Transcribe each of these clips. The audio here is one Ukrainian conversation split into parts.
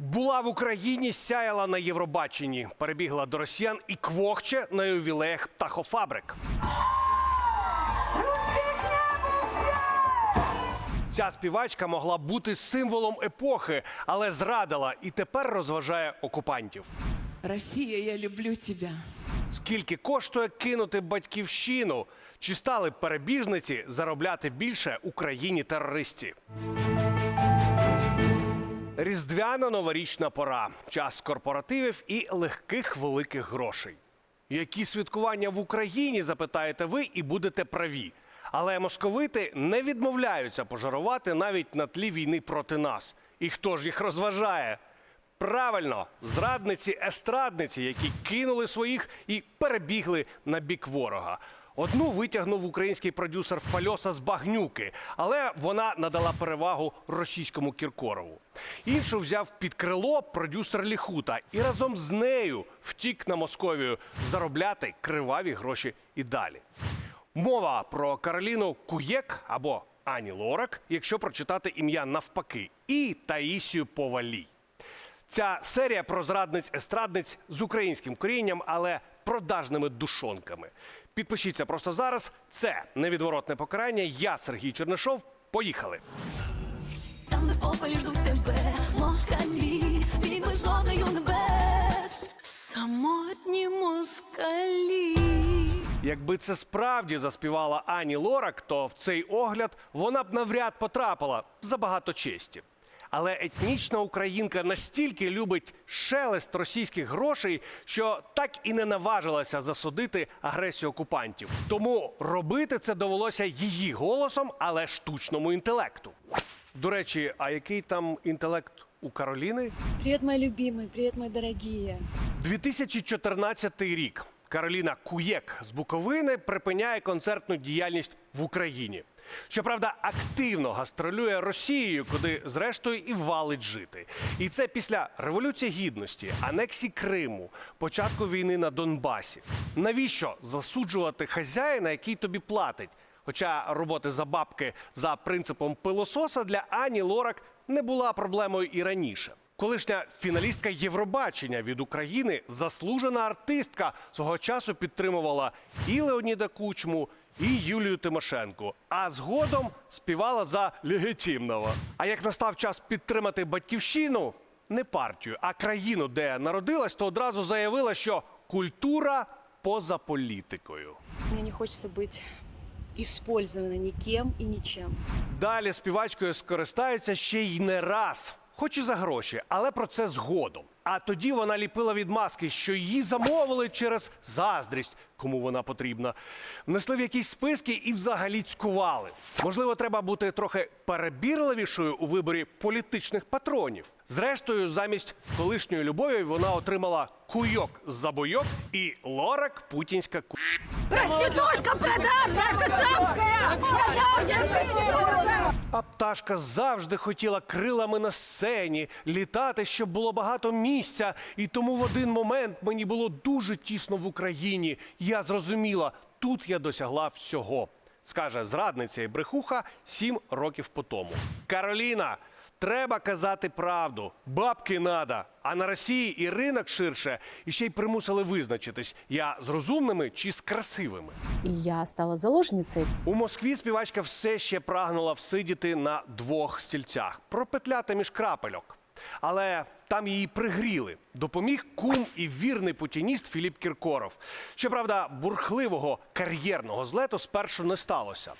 Була в Україні, сяяла на Євробаченні, перебігла до росіян і квохче на ювілеях птахофабрик. Ця співачка могла бути символом епохи, але зрадила і тепер розважає окупантів. Россия, я люблю тебя. Скільки коштує кинути батьківщину? Чи стали перебіжниці заробляти більше Україні терористі? Різдвяно-новорічна пора, час корпоративів і легких великих грошей. Які святкування в Україні, запитаєте ви, і будете праві. Але московити не відмовляються пожарувати навіть на тлі війни проти нас. І хто ж їх розважає? Правильно, зрадниці естрадниці, які кинули своїх і перебігли на бік ворога. Одну витягнув український продюсер Фальоса з багнюки, але вона надала перевагу російському Кіркорову. Іншу взяв під крило продюсер Ліхута і разом з нею втік на Московію заробляти криваві гроші і далі. Мова про Кароліну Куєк або Ані Лорак, якщо прочитати ім'я навпаки, і Таїсію Повалій. Ця серія про зрадниць-естрадниць з українським корінням, але продажними душонками. Підпишіться просто зараз. Це невідворотне покарання. Я Сергій Чернишов. Поїхали. Там, де в попелі ждуть тебе, москалі, відьми зловною небес, самотні москалі. Якби це справді заспівала Ані Лорак, то в цей огляд вона б навряд потрапила за багато честі. Але етнічна українка настільки любить шелест російських грошей, що так і не наважилася засудити агресію окупантів. Тому робити це довелося її голосом, але штучному інтелекту. До речі, а який там інтелект у Кароліни? Привет, мои любимые, привет, мои дорогие. 2014 рік. Кароліна Куєк з Буковини припиняє концертну діяльність в Україні. Щоправда, активно гастролює Росією, куди зрештою і валить жити. І це після революції гідності, анексії Криму, початку війни на Донбасі. Навіщо засуджувати хазяїна, який тобі платить? Хоча роботи за бабки за принципом пилососа для Ані Лорак не була проблемою і раніше. Колишня фіналістка Євробачення від України, заслужена артистка, свого часу підтримувала і Леоніда Кучму, і Юлію Тимошенко. А згодом співала за легітимного. А як настав час підтримати батьківщину, не партію, а країну, де народилась, то одразу заявила, що культура поза політикою. Мне не хочется быть использованной никем и ничем. Далі співачкою скористаються ще й не раз, хоч і за гроші, але про це згодом. А тоді вона ліпила відмазки, що її замовили через заздрість, кому вона потрібна. Внесли в якісь списки і взагалі цькували. Можливо, треба бути трохи перебірливішою у виборі політичних патронів. Зрештою, замість колишньої любові вона отримала куйок за бойок і лорак путінська ку. Проститутка продажна, кацапська, продажна проститутка. А пташка завжди хотіла крилами на сцені, літати, щоб було багато місця. І тому в один момент мені було дуже тісно в Україні. Я зрозуміла, тут я досягла всього. Скаже зрадниця і брехуха сім років по тому. Кароліна, треба казати правду. Бабки надо. А на Росії і ринок ширше, і ще й примусили визначитись, я з розумними чи з красивими. И я стала заложницей У Москві співачка все ще прагнула всидіти на двох стільцях, пропетляти між крапельок. Але там її пригріли. Допоміг кум і вірний путініст Філіп Кіркоров. Щоправда, бурхливого кар'єрного злету спершу не сталося.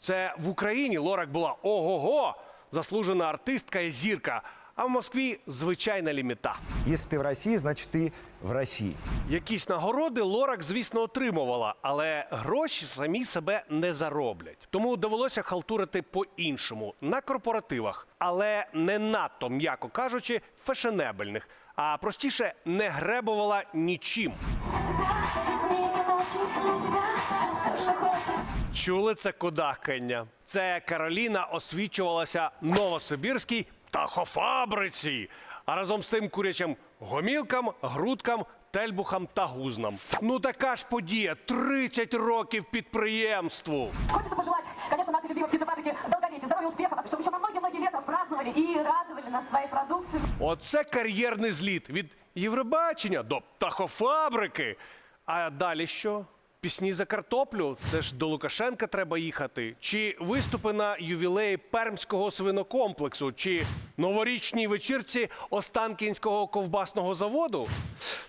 Це в Україні Лорак була ого-го, заслужена артистка і зірка. А в Москві звичайна ліміта. Если ты в России, значит ты в России. Якісь нагороди Лорак, звісно, отримувала, але гроші самі себе не зароблять. Тому довелося халтурити по-іншому на корпоративах, але не надто, м'яко кажучи, фешенебельних. А простіше не гребувала нічим. Чули це кудахкання? Це Кароліна освічувалася Новосибірській птахофабриці, а разом з тим курячим гомілкам, грудкам, тельбухам та гузнам. Ну така ж подія 30 років підприємству. Хочется пожелать, конечно, нашей любимой птицефабрике долголетия, здоровья, успехов, чтобы еще на многие-многие лета праздновали показывали и радовали нас своей продукцией. Оце кар'єрний зліт від Євробачення до птахофабрики. А далі що? Пісні за картоплю? Це ж до Лукашенка треба їхати. Чи виступи на ювілеї Пермського свинокомплексу, чи новорічній вечірці Останкінського ковбасного заводу?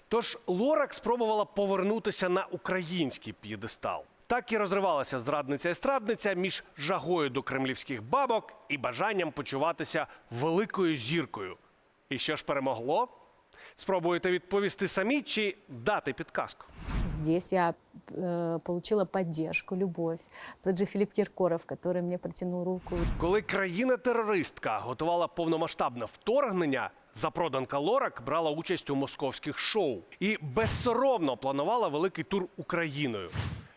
Тож Лорак спробувала повернутися на український п'єдестал. Так і розривалася зрадниця-естрадниця між жагою до кремлівських бабок і бажанням почуватися великою зіркою. І що ж перемогло? Спробуєте відповісти самі чи дати підказку? Здесь я э, получила поддержку, любовь. Тот же Филипп Киркоров, который мне протянул руку. Коли країна-терористка готувала повномасштабне вторгнення, запроданка Лорак брала участь у московських шоу і безсоромно планувала великий тур Україною.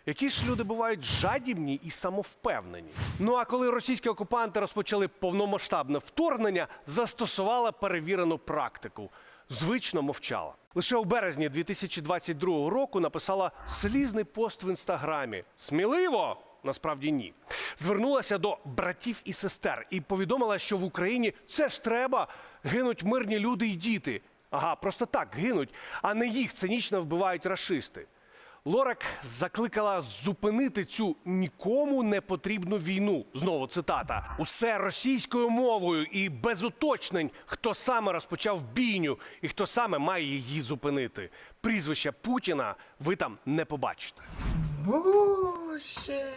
Які ж люди бувають жадібні і самовпевнені. Ну а коли російські окупанти розпочали повномасштабне вторгнення, застосувала перевірену практику. Звично мовчала. Лише у березні 2022 року написала слізний пост в інстаграмі. Сміливо! Насправді ні. Звернулася до братів і сестер і повідомила, що в Україні це ж треба гинуть мирні люди і діти. Ага, просто так гинуть, а не їх цинічно вбивають рашисти. Лорак закликала зупинити цю нікому не потрібну війну. Знову цитата: усе російською мовою і без уточнень, хто саме розпочав бійню і хто саме має її зупинити. Прізвища Путіна ви там не побачите. Боже,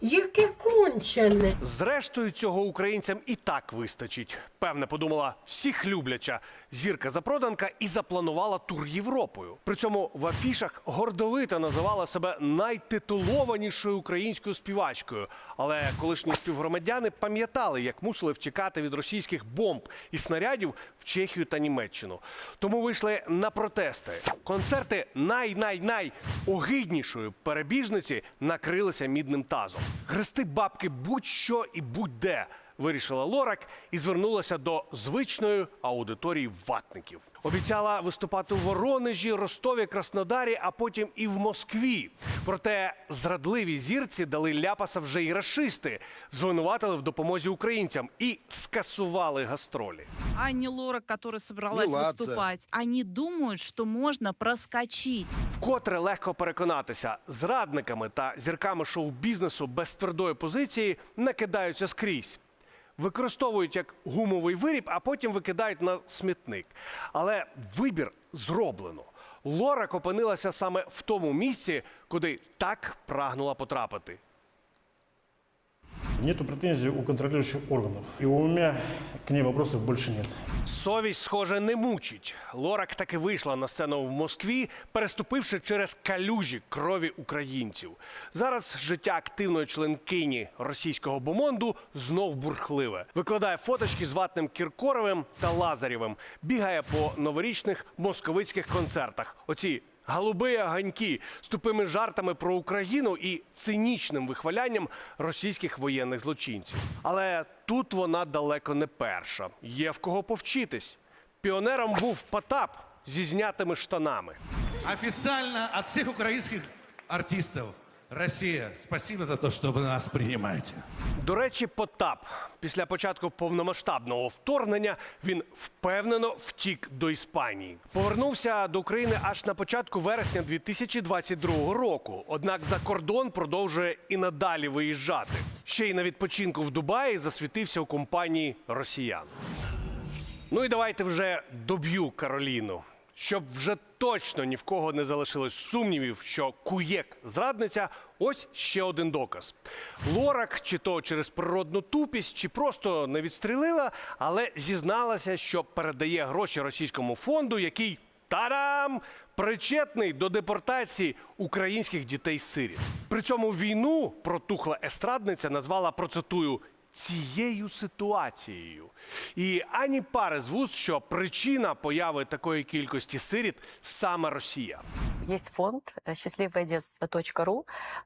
яке кончене. Зрештою, цього українцям і так вистачить. Певне, подумала всіх любляча зірка запроданка і запланувала тур Європою. При цьому в афішах гордовито називала себе найтитулованішою українською співачкою. Але колишні співгромадяни пам'ятали, як мусили втікати від російських бомб і снарядів в Чехію та Німеччину. Тому вийшли на протести. Концерти най-най-най огиднішої перебіжниці накрилися мідним тазом. Грести бабки будь-що і будь-де. Вирішила Лорак і звернулася до звичної аудиторії ватників. Обіцяла виступати у Воронежі, Ростові, Краснодарі, а потім і в Москві. Проте зрадливі зірці дали ляпаса вже й рашисти, звинуватили в допомозі українцям і скасували гастролі. Анне Лорак, которая собралась Меладзе. выступать, они думают, что можно проскочить. Вкотре легко переконатися, зрадниками та зірками шоу-бізнесу без твердої позиції не кидаються скрізь. Використовують як гумовий виріб, а потім викидають на смітник. Але вибір зроблено. Лорак опинилася саме в тому місці, куди так прагнула потрапити. Нету претензий у контролирующих органов. И у меня к ней вопросов больше нет. Совість, схоже, не мучить. Лорак таки вийшла на сцену в Москві, переступивши через калюжі крові українців. Зараз життя активної членкині російського бомонду знов бурхливе. Викладає фоточки з ватним Кіркоровим та Лазарєвим, бігає по новорічних московицьких концертах. Оці Голуби оганьки з тупими жартами про Україну і цинічним вихвалянням російських воєнних злочинців. Але тут вона далеко не перша. Є в кого повчитись. Піонером був Потап зі знятими штанами. Офіційно від всех українських артистов Россия, спасибо за то, что вы нас принимаете. До речі, Потап після початку повномасштабного вторгнення він впевнено втік до Іспанії. Повернувся до України аж на початку вересня 2022 року. Однак за кордон продовжує і надалі виїжджати. Ще й на відпочинку в Дубаї засвітився у компанії росіян. Ну і давайте вже доб'ю Кароліну. Щоб вже точно ні в кого не залишилось сумнівів, що куєк зрадниця ось ще один доказ. Лорак, чи то через природну тупість, чи просто не відстрілила, але зізналася, що передає гроші російському фонду, який Та-дам! Причетний до депортації українських дітей-сиріт. При цьому війну протухла естрадниця назвала процитую цією ситуацією. І ані пари з вуст, що причина появи такої кількості сиріт саме Росія. Есть фонд э, счастливое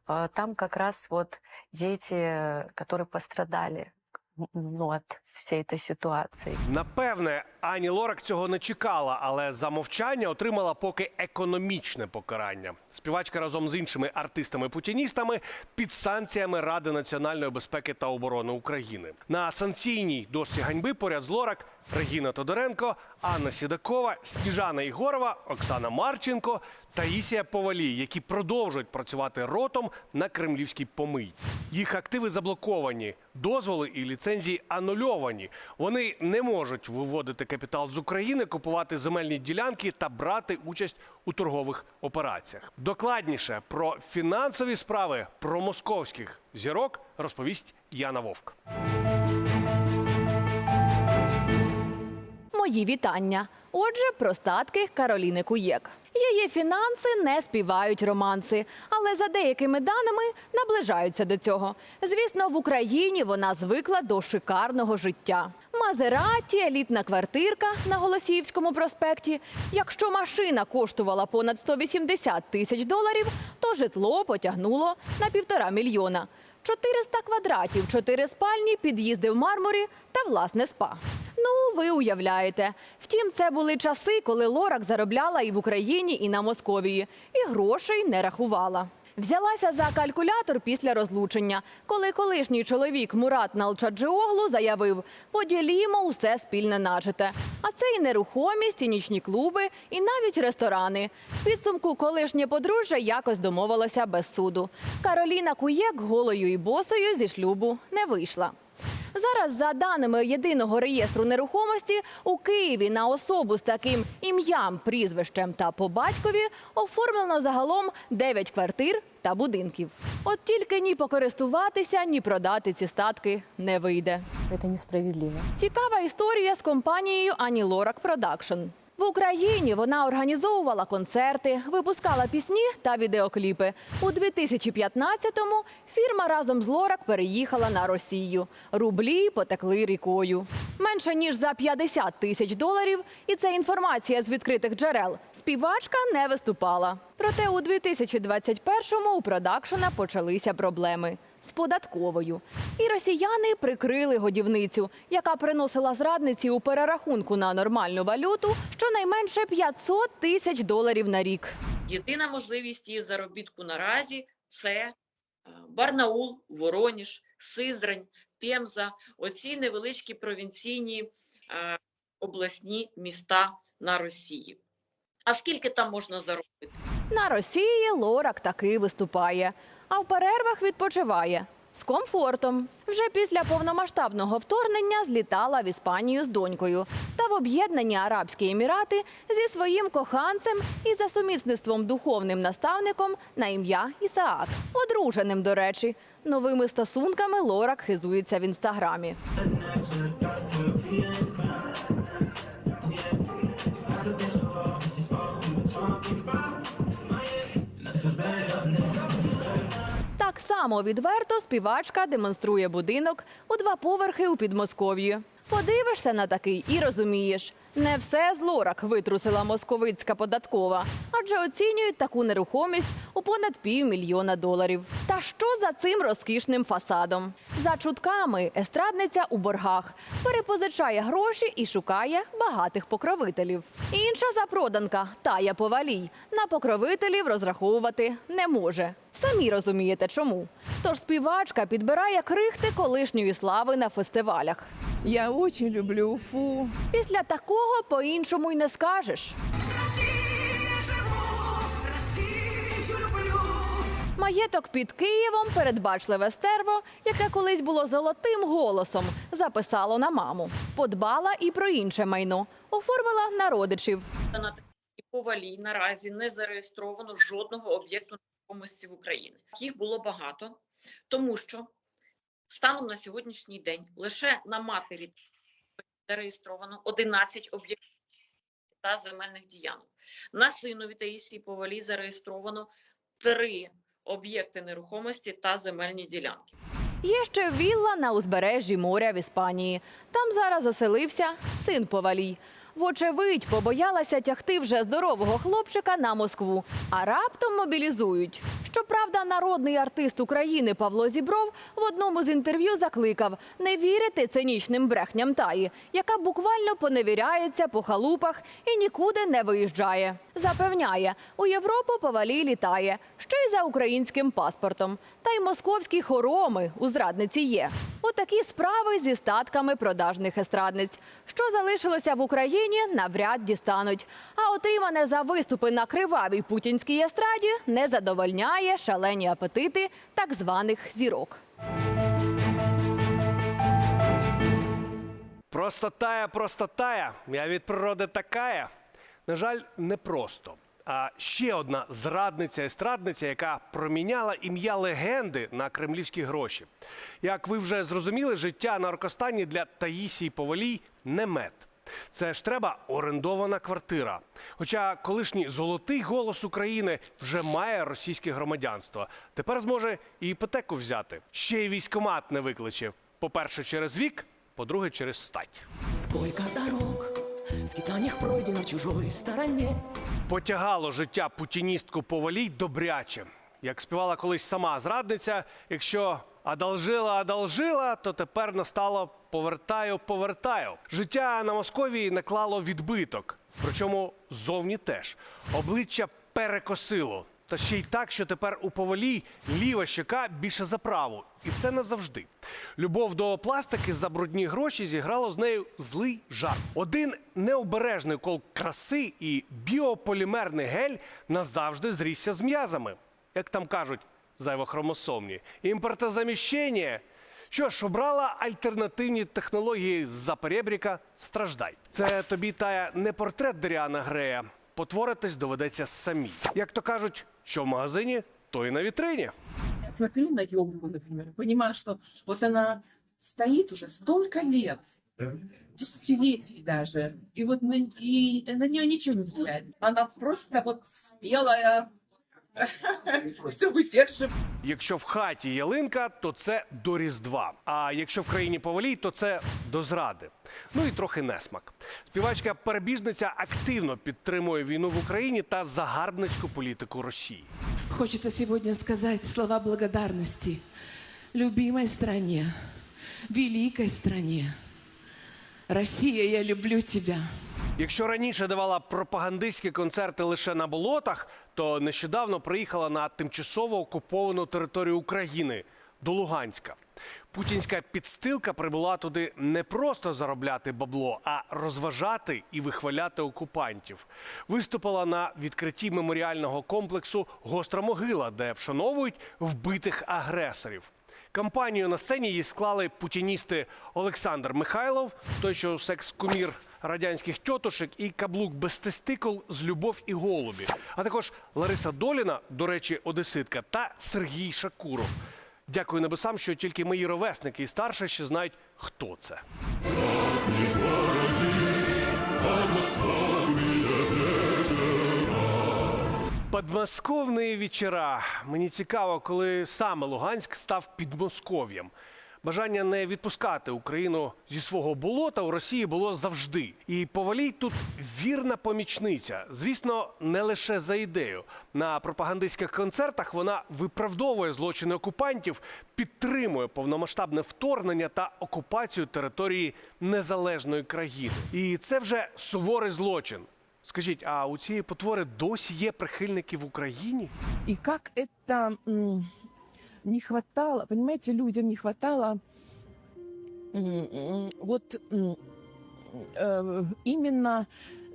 Э, Там как раз вот дети, э, которые пострадали м, ну, от всей этой ситуации. Напевне, Ані Лорак цього не чекала, але за мовчання отримала поки економічне покарання. Співачка разом з іншими артистами-путіністами під санкціями Ради національної безпеки та оборони України. На санкційній дошці ганьби поряд з Лорак Регіна Тодоренко, Анна Сідакова, Сніжана Ігорова, Оксана Марченко, Таїсія Повалій, які продовжують працювати ротом на кремлівській помийці. Їх активи заблоковані, дозволи і ліцензії анульовані. Вони не можуть виводити капітал з України, купувати земельні ділянки та брати участь у торгових операціях. Докладніше про фінансові справи про московських зірок розповість Яна Вовк. Мої вітання. Отже, про статки Кароліни Куєк. Її фінанси не співають романси, але за деякими даними наближаються до цього. Звісно, в Україні вона звикла до шикарного життя. Мазераті, елітна квартирка на Голосіївському проспекті. Якщо машина коштувала понад 180 тисяч доларів, то житло потягнуло на півтора мільйона. 400 квадратів, 4 спальні, під'їзди в мармурі та власне спа. Ну, ви уявляєте. Втім, це були часи, коли Лорак заробляла і в Україні, і на Московії, і грошей не рахувала. Взялася за калькулятор після розлучення, коли колишній чоловік Мурат Налчаджіоглу заявив: поділімо усе спільне нажите. А це і нерухомість, і нічні клуби, і навіть ресторани. Підсумку колишнє подружжя якось домовилося без суду. Кароліна Куєк голою і босою зі шлюбу не вийшла. Зараз, за даними єдиного реєстру нерухомості, у Києві на особу з таким ім'ям, прізвищем та по батькові оформлено загалом 9 квартир та будинків. От тільки ні покористуватися, ні продати ці статки не вийде. Це несправедливо. Цікава історія з компанією Ані Лорак Продакшн. В Україні вона організовувала концерти, випускала пісні та відеокліпи. У 2015-му фірма разом з Лорак переїхала на Росію. Рублі потекли рікою. Менше ніж за 50 тисяч доларів, і це інформація з відкритих джерел. Співачка не виступала. Проте у 2021-му у продакшена почалися проблеми з податковою. І росіяни прикрили годівницю, яка приносила зрадниці у перерахунку на нормальну валюту щонайменше 500 тисяч доларів на рік. Єдина можливість її заробітку наразі це е, Барнаул, Вороніж, Сизрань, Пемза, оці невеличкі провінційні е, обласні міста на Росії. А скільки там можна заробити? На Росії Лорак таки виступає, а в перервах відпочиває. З комфортом вже після повномасштабного вторгнення злітала в Іспанію з донькою та в об'єднані Арабські Емірати зі своїм коханцем і за сумісництвом духовним наставником на ім'я Ісаак, одруженим, до речі. Новими стосунками Лорак хизується в інстаграмі. Само відверто співачка демонструє будинок у два поверхи у Підмосков'ї. Подивишся на такий і розумієш, не все з лорак витрусила московицька податкова, адже оцінюють таку нерухомість у понад півмільйона доларів. Та що за цим розкішним фасадом? За чутками естрадниця у боргах перепозичає гроші і шукає багатих покровителів. Інша запроданка Тая Повалій на покровителів розраховувати не може. Самі розумієте, чому. Тож співачка підбирає крихти колишньої слави на фестивалях. Я очень люблю Уфу. Після такого по-іншому й не скажеш. Маєток під Києвом передбачливе стерво, яке колись було золотим голосом, записало на маму. Подбала і про інше майно, оформила на родичів. На такій повалій наразі не зареєстровано жодного об'єкту нерухомості в Україні. Їх було багато, тому що станом на сьогоднішній день лише на матері зареєстровано 11 об'єктів та земельних ділянок. На синові Таїсії Повалій зареєстровано три об'єкти нерухомості та земельні ділянки. Є ще вілла на узбережжі моря в Іспанії. Там зараз оселився син Повалій. Вочевидь, побоялася тягти вже здорового хлопчика на Москву, а раптом мобілізують. Щоправда, народний артист України Павло Зібров в одному з інтерв'ю закликав не вірити цинічним брехням таї, яка буквально поневіряється по халупах і нікуди не виїжджає. Запевняє, у Європу повалі літає, ще й за українським паспортом. Та й московські хороми у зрадниці є. Отакі справи зі статками продажних естрадниць. Що залишилося в Україні, навряд дістануть. А отримане за виступи на кривавій путінській естраді не задовольняє шалені апетити так званих зірок. Простотая, простотая. Я від природи такая. На жаль, не просто. А ще одна зрадниця естрадниця, яка проміняла ім'я легенди на кремлівські гроші. Як ви вже зрозуміли, життя на Оркостані для Таїсії Повалій не мед. Це ж треба орендована квартира. Хоча колишній золотий голос України вже має російське громадянство. Тепер зможе і іпотеку взяти. Ще й військомат не викличе. По-перше, через вік, по-друге, через стать. Сколько дорог в скитаниях пройдено в чужой стороне. Потягало життя путіністку повалій добряче. Як співала колись сама зрадниця, якщо одолжила, одолжила, то тепер настало повертаю, повертаю. Життя на Московії наклало відбиток, причому ззовні теж. Обличчя перекосило. Та ще й так, що тепер у повалій ліва щека більше за праву. І це не завжди. Любов до пластики за брудні гроші зіграло з нею злий жарт. Один необережний кол краси і біополімерний гель назавжди зрісся з м'язами. Як там кажуть, зайвохромосомні. Імпортозаміщення. Що ж, обрала альтернативні технології з-за перебріка страждай. Це тобі тая не портрет Даріана Грея. Потворитись доведеться самі. Як то кажуть, що в магазині, то і на вітрині. Смотрю на елку, например, понимаю, что вот она стоит уже столько лет, десятилетий даже, и вот на, и на нее ничего не влияет. Она просто вот спелая, все выдерживает. Якщо в хаті ялинка, то це до Різдва. А якщо в країні повалій, то це до зради. Ну і трохи несмак. Співачка перебіжниця активно підтримує війну в Україні та загарбницьку політику Росії. Хочется сегодня сказать слова благодарности любимой стране, великой стране. Россия, я люблю тебя. Якщо раніше давала пропагандистські концерти лише на болотах, то нещодавно приїхала на тимчасово окуповану територію України до Луганська. Путінська підстилка прибула туди не просто заробляти бабло, а розважати і вихваляти окупантів. Виступила на відкритті меморіального комплексу Гостра могила, де вшановують вбитих агресорів. Кампанію на сцені їй склали путіністи Олександр Михайлов, той, що секс-кумір радянських тьотушек, і каблук без тестикул з любов і голубі, а також Лариса Доліна, до речі, одеситка, та Сергій Шакуров. Дякую небесам, що тільки мої ровесники і старше ще знають, хто це. Подмосковні вечора. Мені цікаво, коли саме Луганськ став підмосков'ям. Бажання не відпускати Україну зі свого болота у Росії було завжди. І повалій тут вірна помічниця. Звісно, не лише за ідею. На пропагандистських концертах вона виправдовує злочини окупантів, підтримує повномасштабне вторгнення та окупацію території незалежної країни. І це вже суворий злочин. Скажіть, а у цієї потвори досі є прихильники в Україні? Как это м, не хватало, понимаете, людям не хватало вот э, именно,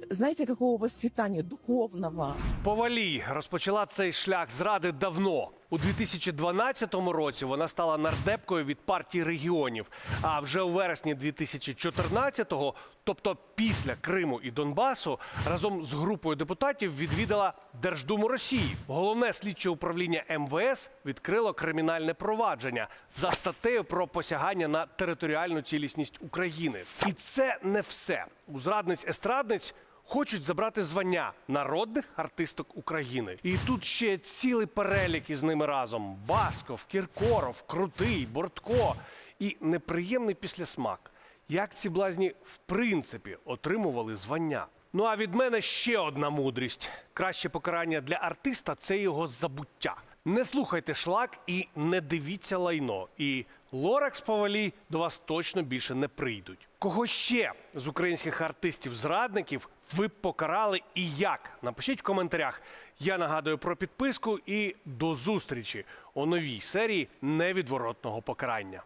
знаєте, какого воспитання духовного. Повалій розпочала цей шлях зради давно. У 2012 році вона стала нардепкою від партії регіонів. А вже у вересні 2014-го, тобто після Криму і Донбасу, разом з групою депутатів відвідала Держдуму Росії. Головне слідче управління МВС відкрило кримінальне провадження за статтею про посягання на територіальну цілісність України. І це не все. У зрадниць естрадниць хочуть забрати звання народних артисток України. І тут ще цілий перелік із ними разом: Басков, Кіркоров, Крутий, Бортко і неприємний післясмак. Як ці блазні в принципі отримували звання? Ну а від мене ще одна мудрість: краще покарання для артиста це його забуття. Не слухайте шлак і не дивіться лайно. І Лоракс повалі до вас точно більше не прийдуть. Кого ще з українських артистів-зрадників ви покарали і як? Напишіть в коментарях. Я нагадую про підписку і до зустрічі у новій серії невідворотного покарання.